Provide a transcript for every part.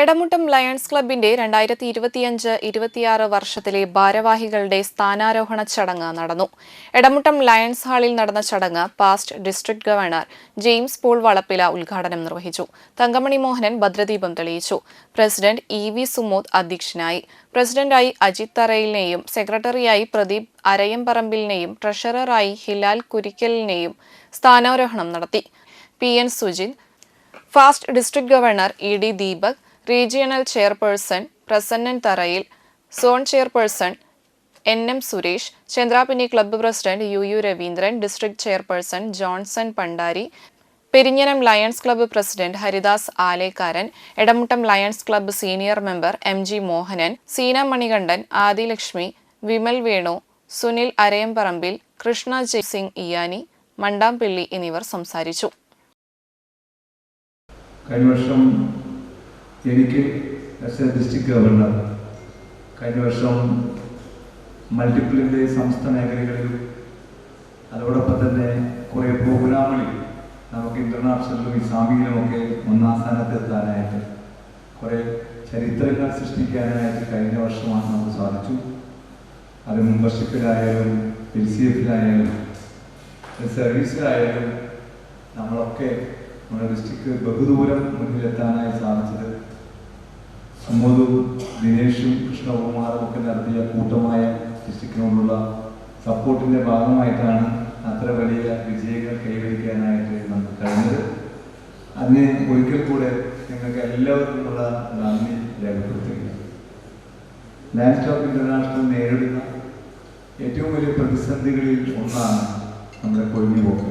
Edamuttam lions ക്ലബിന്റെ രണ്ടായിരത്തി ഇരുപത്തിയഞ്ച് ഇരുപത്തിയാറ് വർഷത്തിലെ ഭാരവാഹികളുടെ സ്ഥാനാരോഹണ ചടങ്ങ് നടന്നു. എടമുട്ടം ലയൺസ് ഹാളിൽ നടന്ന ചടങ്ങ് past district governor James Paul Valappila ഉദ്ഘാടനം നിർവഹിച്ചു. തങ്കമണി മോഹനൻ ഭദ്രദീപം തെളിയിച്ചു. പ്രസിഡന്റ് ഇ വി സുമോദ് അധ്യക്ഷനായി. പ്രസിഡന്റായി അജിത് തറയിലിനെയും സെക്രട്ടറിയായി പ്രദീപ് അരയംപറമ്പിലിനെയും ട്രഷററായി ഹിലാൽ കുരിക്കലിനെയും സ്ഥാനാരോഹണം നടത്തി. P N Sujith past district governor E D Deepak regional chairperson Prasannan Tharayil zone chairperson N M Suresh Chandrapini club president U U Raveendran district chairperson Johnson Pandari Perinjanam Lions club president Haridas Alekkaran Edamuttam Lions club senior member M G Mohanan Seena Manikandan Adilakshmi Vimal Venu Sunil Arayamparambil Krishna Jaisingh ഇയാനി Mandampilly എന്നിവർ സംസാരിച്ചു. കഴിഞ്ഞ വർഷം എനിക്ക് as A district governor കഴിഞ്ഞ വർഷം മൾട്ടിപ്പിളിന്റെ സംസ്ഥാന മേഖലകളിലും അതോടൊപ്പം തന്നെ കുറേ പ്രോഗ്രാമുകളിൽ നമുക്ക് ഇന്റർനാഷണലിലും ഇസ്ലാമിയിലുമൊക്കെ ഒന്നാം സ്ഥാനത്ത് എത്താനായിട്ട് കുറേ ചരിത്രങ്ങൾ സൃഷ്ടിക്കാനായിട്ട് കഴിഞ്ഞ വർഷമാണ് നമുക്ക് സാധിച്ചു. അത് മെമ്പർഷിപ്പിലായാലും എൽ സി എഫിലായാലും സർവീസിലായാലും നമ്മളൊക്കെ നമ്മുടെ ഡിസ്ട്രിക്ട് ബഹുദൂരം മുന്നിലെത്താനായി സാധിച്ചത് സുമോദും ദിനേഷും കൃഷ്ണകുമാറും ഒക്കെ നടത്തിയ കൂട്ടമായ ഡിസ്ട്രിക്റ്റിനോടുള്ള സപ്പോർട്ടിന്റെ ഭാഗമായിട്ടാണ് അത്ര വലിയ വിജയങ്ങൾ കൈവരിക്കാനായിട്ട് നമുക്ക് കഴിഞ്ഞത്. അതിന് ഒരിക്കൽ കൂടെ നിങ്ങൾക്ക് എല്ലാവർക്കുമുള്ള നന്ദി രേഖപ്പെടുത്തുകയാണ്. ലാൻഡ് സ്റ്റോക്ക് ഇന്റർനാഷണൽ നേരിടുന്ന ഏറ്റവും വലിയ പ്രതിസന്ധികളിൽ ഒന്നാണ് നമ്മുടെ കൊഴിഞ്ഞു പോക്ക്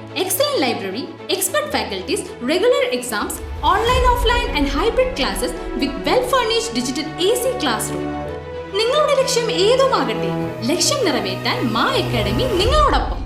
excellent library, expert faculties, regular exams, online, offline and hybrid classes with well-furnished digital AC classroom. നിങ്ങളുടെ ലക്ഷ്യം ഏതുമാകട്ടെ ലക്ഷ്യം നിറവേറ്റാൻ മാ അക്കാഡമി നിങ്ങളോടൊപ്പം